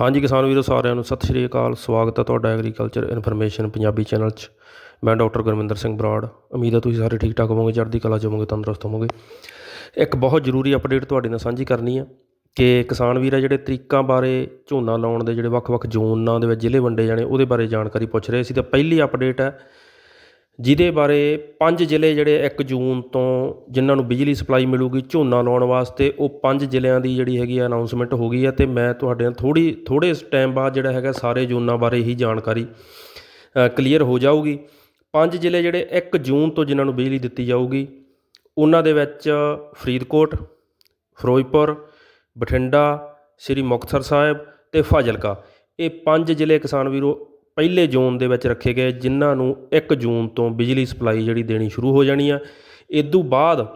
ਹਾਂਜੀ ਕਿਸਾਨ ਵੀਰੋ, ਸਾਰਿਆਂ ਨੂੰ ਸਤਿ ਸ਼੍ਰੀ ਅਕਾਲ। ਸਵਾਗਤ ਹੈ ਤੁਹਾਡਾ ਐਗਰੀਕਲਚਰ ਇਨਫੋਰਮੇਸ਼ਨ ਪੰਜਾਬੀ ਚੈਨਲ 'ਚ। ਮੈਂ ਡਾਕਟਰ ਗੁਰਮਿੰਦਰ ਸਿੰਘ ਬਰਾੜ। ਉਮੀਦ ਹੈ ਤੁਸੀਂ ਸਾਰੇ ਠੀਕ ਠਾਕ ਹੋਵੋਗੇ, ਚੜ੍ਹਦੀ ਕਲਾ 'ਚ ਹੋਵੋਗੇ, ਤੰਦਰੁਸਤ ਹੋਵੋਗੇ। ਇੱਕ ਬਹੁਤ ਜ਼ਰੂਰੀ ਅਪਡੇਟ ਤੁਹਾਡੇ ਨਾਲ ਸਾਂਝੀ ਕਰਨੀ ਹੈ ਕਿ ਕਿਸਾਨ ਵੀਰ ਆ ਜਿਹੜੇ ਤਰੀਕਾਂ ਬਾਰੇ ਝੋਨਾ ਲਾਉਣ ਦੇ ਜਿਹੜੇ ਵੱਖ-ਵੱਖ ਜ਼ੋਨਾਂ ਦੇ ਵਿੱਚ ਜ਼ਿਲ੍ਹੇ ਵੰਡੇ ਜਾਣੇ, ਉਹਦੇ ਬਾਰੇ ਜਾਣਕਾਰੀ ਪੁੱਛ ਰਹੇ ਸੀ। ਤਾਂ ਪਹਿਲੀ ਅਪਡੇਟ ਹੈ ਜਿਹਦੇ ਬਾਰੇ ਪੰਜ ਜ਼ਿਲ੍ਹੇ ਜਿਹੜੇ ਇੱਕ ਜੂਨ ਤੋਂ ਜਿਨ੍ਹਾਂ ਨੂੰ ਬਿਜਲੀ ਸਪਲਾਈ ਮਿਲੂਗੀ ਝੋਨਾ ਲਾਉਣ ਵਾਸਤੇ, ਉਹ ਪੰਜ ਜ਼ਿਲ੍ਹਿਆਂ ਦੀ ਜਿਹੜੀ ਹੈਗੀ ਆ ਅਨਾਉਂਸਮੈਂਟ ਹੋ ਗਈ ਹੈ ਅਤੇ ਮੈਂ ਤੁਹਾਡੇ ਨਾਲ ਥੋੜ੍ਹੀ, ਥੋੜ੍ਹੇ ਟਾਈਮ ਬਾਅਦ ਜਿਹੜਾ ਹੈਗਾ ਸਾਰੇ ਜ਼ੋਨਾਂ ਬਾਰੇ ਹੀ ਜਾਣਕਾਰੀ ਕਲੀਅਰ ਹੋ ਜਾਊਗੀ। ਪੰਜ ਜ਼ਿਲ੍ਹੇ ਜਿਹੜੇ 1 ਜੂਨ ਤੋਂ ਜਿਨ੍ਹਾਂ ਨੂੰ ਬਿਜਲੀ ਦਿੱਤੀ ਜਾਊਗੀ, ਉਹਨਾਂ ਦੇ ਵਿੱਚ ਫਰੀਦਕੋਟ, ਫਿਰੋਜ਼ਪੁਰ, ਬਠਿੰਡਾ, ਸ੍ਰੀ ਮੁਕਤਸਰ ਸਾਹਿਬ ਤੇ ਫਾਜ਼ਿਲਕਾ। ਇਹ ਪੰਜ ਜ਼ਿਲ੍ਹੇ ਕਿਸਾਨ ਵੀਰੋ ਪਹਿਲੇ ਜ਼ੋਨ ਦੇ ਵਿੱਚ ਰੱਖੇ ਗਏ, ਜਿਨ੍ਹਾਂ ਨੂੰ 1 ਜੂਨ ਤੋਂ ਬਿਜਲੀ ਸਪਲਾਈ ਜਿਹੜੀ ਦੇਣੀ ਸ਼ੁਰੂ ਹੋ ਜਾਣੀ ਆ। ਇਦੋਂ ਬਾਅਦ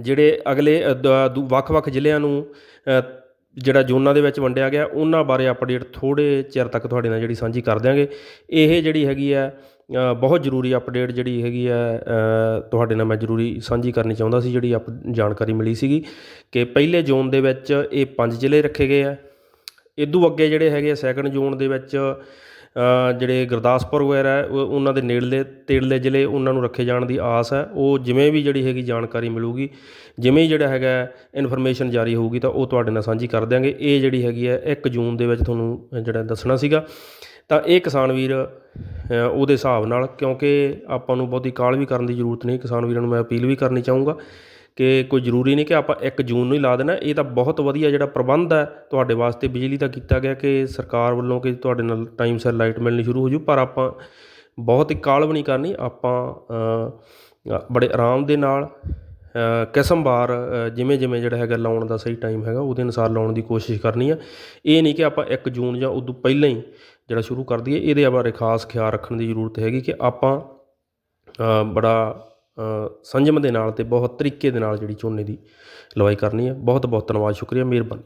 ਜਿਹੜੇ ਅਗਲੇ ਦ- ਦੂ- ਵੱਖ-ਵੱਖ ਜ਼ਿਲ੍ਹਿਆਂ ਨੂੰ ਜਿਹੜਾ ਜ਼ੋਨਾਂ ਦੇ ਵਿੱਚ ਵੰਡਿਆ ਗਿਆ, ਉਹਨਾਂ ਬਾਰੇ ਅਪਡੇਟ ਥੋੜੇ ਚਿਰ ਤੱਕ ਤੁਹਾਡੇ ਨਾਲ ਜਿਹੜੀ ਸਾਂਝੀ ਕਰ ਦਿਆਂਗੇ। ਇਹ ਜਿਹੜੀ ਹੈਗੀ ਆ ਬਹੁਤ ਜ਼ਰੂਰੀ ਅਪਡੇਟ ਜਿਹੜੀ ਹੈਗੀ ਆ ਤੁਹਾਡੇ ਨਾਲ ਮੈਂ ਜ਼ਰੂਰੀ ਸਾਂਝੀ ਕਰਨੀ ਚਾਹੁੰਦਾ ਸੀ, ਜਿਹੜੀ ਅਪ ਜਾਣਕਾਰੀ ਮਿਲੀ ਸੀਗੀ ਕਿ ਪਹਿਲੇ ਜ਼ੋਨ ਦੇ ਵਿੱਚ ਇਹ ਪੰਜ ਜ਼ਿਲ੍ਹੇ ਰੱਖੇ ਗਏ ਆ। ਇਦੋਂ ਅੱਗੇ ਜਿਹੜੇ ਹੈਗੇ ਆ ਸੈਕੰਡ ਜ਼ੋਨ ਦੇ ਵਿੱਚ ਜਿਹੜੇ ਗੁਰਦਾਸਪੁਰ ਵਗੈਰਾ ਉਹਨਾਂ ਦੇ ਨੇੜਲੇ, ਤੇੜਲੇ ਜ਼ਿਲ੍ਹੇ ਉਹਨਾਂ ਨੂੰ ਰੱਖੇ ਜਾਣ ਦੀ ਆਸ ਹੈ। ਉਹ ਜਿਵੇਂ ਵੀ ਜਿਹੜੀ ਹੈਗੀ ਜਾਣਕਾਰੀ ਮਿਲੂਗੀ, ਜਿਵੇਂ ਹੀ ਜਿਹੜਾ ਹੈਗਾ ਇਨਫੋਰਮੇਸ਼ਨ ਜਾਰੀ ਹੋਊਗੀ ਤਾਂ ਉਹ ਤੁਹਾਡੇ ਨਾਲ ਸਾਂਝੀ ਕਰ ਦਿਆਂਗੇ। ਇਹ ਜਿਹੜੀ ਹੈਗੀ ਹੈ 1 ਜੂਨ ਦੇ ਵਿੱਚ ਤੁਹਾਨੂੰ ਜਿਹੜਾ ਦੱਸਣਾ ਸੀਗਾ। ਤਾਂ ਇਹ ਕਿਸਾਨ ਵੀਰ ਉਹਦੇ ਹਿਸਾਬ ਨਾਲ, ਕਿਉਂਕਿ ਆਪਾਂ ਨੂੰ ਬਹੁਤੀ ਕਾਲ ਵੀ ਕਰਨ ਦੀ ਜ਼ਰੂਰਤ ਨਹੀਂ, ਕਿਸਾਨ ਵੀਰਾਂ ਨੂੰ ਮੈਂ ਅਪੀਲ ਵੀ ਕਰਨੀ ਚਾਹੂੰਗਾ ਕਿ ਕੋਈ ਜ਼ਰੂਰੀ ਨਹੀਂ ਕਿ ਆਪਾਂ ਇੱਕ ਜੂਨ ਨੂੰ ਹੀ ਲਾ ਦੇਣਾ। ਇਹ ਤਾਂ ਬਹੁਤ ਵਧੀਆ ਜਿਹੜਾ ਪ੍ਰਬੰਧ ਹੈ ਤੁਹਾਡੇ ਵਾਸਤੇ ਬਿਜਲੀ ਦਾ ਕੀਤਾ ਗਿਆ ਕਿ ਸਰਕਾਰ ਵੱਲੋਂ ਕਿ ਤੁਹਾਡੇ ਨਾਲ ਟਾਈਮ ਸਿਰ ਲਾਈਟ ਮਿਲਣੀ ਸ਼ੁਰੂ ਹੋ ਜੂ। ਪਰ ਆਪਾਂ ਬਹੁਤ ਹੀ ਕਾਲਵ ਨਹੀਂ ਕਰਨੀ। ਆਪਾਂ ਬੜੇ ਆਰਾਮ ਦੇ ਨਾਲ ਅ, ਕਿਸਮਵਾਰ ਜਿਵੇਂ ਜਿਵੇਂ ਜਿਹੜਾ ਹੈਗਾ ਲਾਉਣ ਦਾ ਸਹੀ ਟਾਈਮ ਹੈਗਾ ਉਹਦੇ ਅਨੁਸਾਰ ਲਾਉਣ ਦੀ ਕੋਸ਼ਿਸ਼ ਕਰਨੀ ਆ। ਇਹ ਨਹੀਂ ਕਿ ਆਪਾਂ 1 ਜੂਨ ਜਾਂ ਉਦੋਂ ਪਹਿਲਾਂ ਹੀ ਜਿਹੜਾ ਸ਼ੁਰੂ ਕਰ ਦਈਏ। ਇਹਦੇ ਬਾਰੇ ਖਾਸ ਖਿਆਲ ਰੱਖਣ ਦੀ ਜ਼ਰੂਰਤ ਹੈਗੀ ਕਿ ਆਪਾਂ ਬੜਾ ਸੰਜਮ ਦੇ ਨਾਲ ਅਤੇ ਬਹੁਤ ਤਰੀਕੇ ਦੇ ਨਾਲ ਜਿਹੜੀ ਝੋਨੇ ਦੀ ਲਵਾਈ ਕਰਨੀ ਹੈ। ਬਹੁਤ ਬਹੁਤ ਧੰਨਵਾਦ, ਸ਼ੁਕਰੀਆ, ਮਿਹਰਬਾਨੀ।